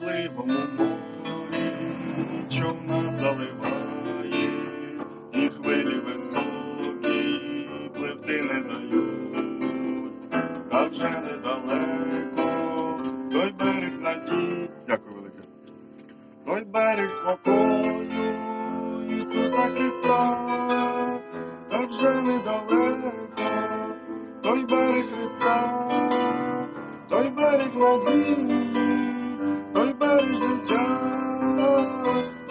бурхливому морі човна заливає, і хвилі високі пливти не дають, та вже недалеко той берег надій. Дякую велике. Той берег спокою Ісуса Христа, та вже недалеко, той берег Христа, той берег надії, життя,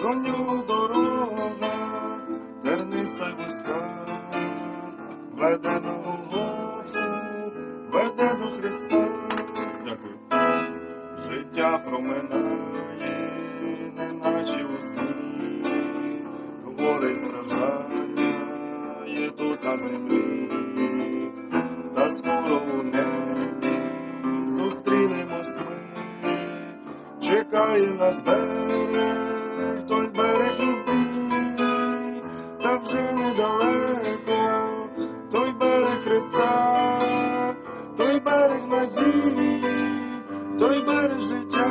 до нього дорога, терниста й вузька, веде на Голгофу, веде до Христа. Дякую. Життя проминає, неначе у сні, горе й страждання тут на землі, та скоро у небі зустрінемось ми, чекає нас берег, той берег любві, та вже недалеко, той берег Христа, той берег надії той берег життя,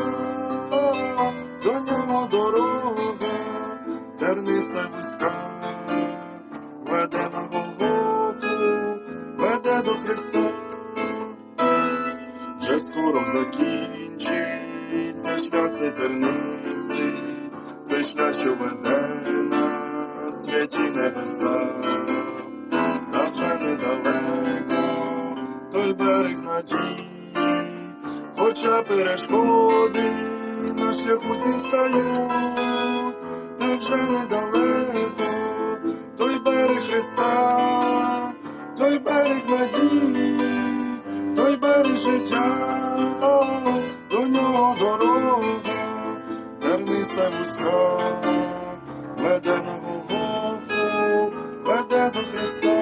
до нього дорога, терниста вузька, веде на Голгофу, веде до Христа, вже скоро закінчиться шлях цей тернистий, цей шлях, що веде на святі небеса, та вже недалеко, той берег надії хоча перешкоди на шляху цим стають, та вже недалеко, той берег Христа, той берег надії, той берег життя, вузька, веде на Голгофу, веде до Христа.